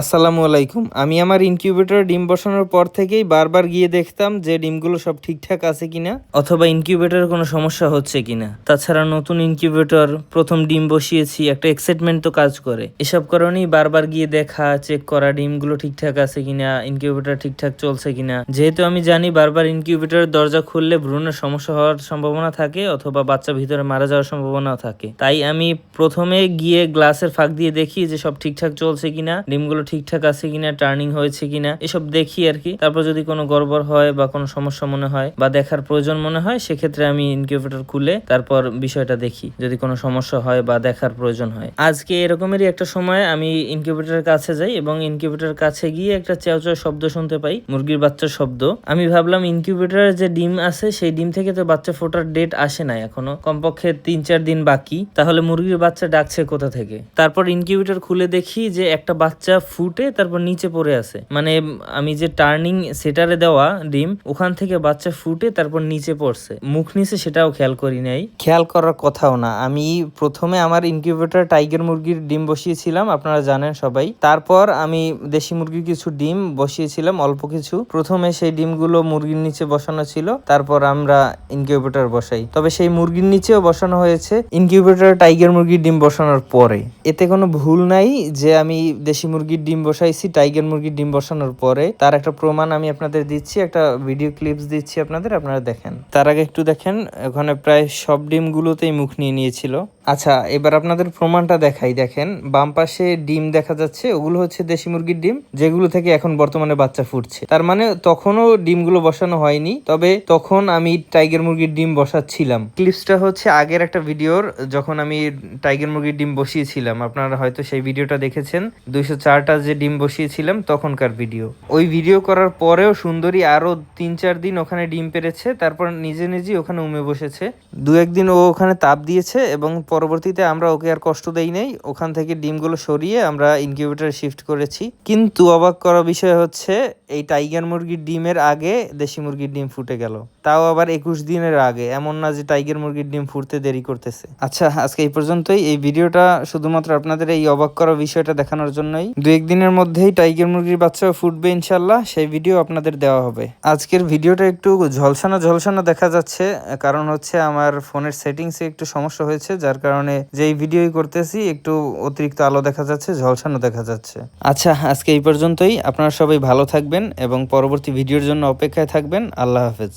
আসসালামু আলাইকুম। আমি আমার ইনকিউবেটরে ডিম বসানোর পর থেকেই বারবার গিয়ে দেখতাম যে ডিমগুলো সব ঠিকঠাক আছে কিনা অথবা ইনকিউবেটরের কোনো সমস্যা হচ্ছে কিনা। তাছাড়া নতুন ইনকিউবেটর প্রথম ডিম বসিয়েছি, একটা এক্সাইটমেন্ট তো কাজ করে। এসব কারণেই বারবার গিয়ে দেখা চেক করা ডিমগুলো ঠিকঠাক আছে কিনা ইনকিউবেটর ঠিকঠাক চলছে কিনা। যেহেতু আমি জানি বারবার ইনকিউবেটরের দরজা খুললে ভ্রূণের সমস্যা হওয়ার সম্ভাবনা থাকে অথবা বাচ্চা ভিতরে মারা যাওয়ার সম্ভাবনাও থাকে। তাই আমি প্রথমে গিয়ে গ্লাসের ফাঁক দিয়ে দেখি যে সব ঠিকঠাক চলছে কিনা, ডিমগুলো ঠিকঠাক আছে কিনা টার্নিং হয়েছে কিনা, এসব দেখি আর কি। তারপর যদি কোনো গড়বড় হয় বা কোনো সমস্যা মনে হয় বা দেখার প্রয়োজন মনে হয়, সেক্ষেত্রে আমি ইনকিউবেটর খুলে তারপর বিষয়টা দেখি। যদি কোনো সমস্যা হয় বা দেখার প্রয়োজন হয়। আজকে এরকমেরই একটা সময় আমি ইনকিউবেটরের কাছে যাই এবং ইনকিউবেটরের কাছে গিয়ে একটা চেও শব্দ শুনতে পাই, মুরগির বাচ্চার শব্দ। আমি ভাবলাম ইনকিউবেটরের যে ডিম আছে, সেই ডিম থেকে তো বাচ্চা ফোটার ডেট আসে নাই এখনও। কমপক্ষে তিন চার দিন বাকি। তাহলে মুরগির বাচ্চা ডাকছে কোথা থেকে? তারপর ইনকিউবেটর খুলে দেখি যে একটা বাচ্চা ফুটে তারপর নিচে পড়ে আছে। মানে আমি যে টার্নিং সেটারে দেওয়া ডিম, ওখান থেকে বাচ্চা ফুটে তারপর নিচে পড়ছে। মুখ নিচে সেটাও খেয়াল করি নাই। খেয়াল করার কথাও না। আমি প্রথমে আমার ইনকিউবেটর টাইগার মুরগির ডিম বসিয়েছিলাম, আপনারা জানেন সবাই। তারপর আমি দেশি মুরগির কিছু ডিম বসিয়েছিলাম, অল্প কিছু। প্রথমে সেই ডিমগুলো মুরগির নিচে বসানো ছিল, তারপর আমরা ইনকিউবেটর বসাই। তবে সেই মুরগির নিচেও বসানো হয়েছে ইনকিউবেটর টাইগার মুরগির ডিম বসানোর পরে। এতে কোনো ভুল নাই যে আমি দেশি মুরগির ডিম বসাইছি, টাইগার মুরগির ডিম বসানোর পরে তার একটা প্রমাণ আমি আপনাদের দিচ্ছি, একটা ভিডিও ক্লিপস দিচ্ছি আপনাদের, আপনারা দেখেন। তার আগে একটু দেখেন, ওখানে প্রায় সব ডিমগুলোতেই মুখ নিয়ে নিয়েছিল। আচ্ছা এবার আপনাদের প্রমাণটা দেখাই, দেখেন, বাম পাশে ডিম দেখা যাচ্ছে, ওগুলো হচ্ছে দেশি মুরগির ডিম, যেগুলো থেকে এখন বর্তমানে বাচ্চা ফুটছে। তার মানে তখনও ডিমগুলো বসানো হয়নি, তবে তখন আমি টাইগার মুরগির ডিম বসাচ্ছিলাম। ক্লিপসটা হচ্ছে আগের একটা ভিডিওর, যখন আমি টাইগার মুরগির ডিম বসিয়েছিলাম, আপনারা হয়তো সেই ভিডিওটা দেখেছেন, দুইশো চার চারটা যে ডিম বসিয়েছিলাম তখনকার ভিডিও ওই ভিডিও করার পরেও সুন্দরী আরও তিন চার দিন ওখানে ডিম পেরেছে, তারপর নিজে নিজেই ওখানে উমে বসেছে। দু একদিন ও ওখানে তাপ দিয়েছে এবং পরবর্তীতে আমরা ওকে আর কষ্ট দেই নাই। ওখান থেকে ডিমগুলো সরিয়ে আমরা ইনকিউবেটরে শিফট করেছি। কিন্তু অবাক করা বিষয় হচ্ছে, এই টাইগার মুরগির ডিমের আগে দেশি মুরগির ডিম ফুটে গেল। তাও আবার একুশ দিনের আগে, এমন না যে টাইগার মুরগির ডিম ফুটতে দেরি করতেছে। আচ্ছা আজকে এই পর্যন্তই। এই ভিডিওটা শুধুমাত্র আপনাদের এই অবাক করা বিষয়টা দেখানোর জন্যই। দু একদিনের মধ্যেই টাইগার মুরগির বাচ্চা ফুটবে ইনশাল্লাহ, সেই ভিডিও আপনাদের দেওয়া হবে। আজকের ভিডিওটা একটু ঝলসানো ঝলসানো দেখা যাচ্ছে, কারণ হচ্ছে আমার ফোনের সেটিংসে একটু সমস্যা হয়েছে, যার কারণে যেই ভিডিওই করতেছি একটু অতিরিক্ত আলো দেখা যাচ্ছে, ঝলসানো দেখা যাচ্ছে। আচ্ছা আজকে এই পর্যন্তই। আপনারা সবাই ভালো থাকবেন এবং পরবর্তী ভিডিওর জন্য অপেক্ষায় থাকবেন। আল্লাহ হাফেজ।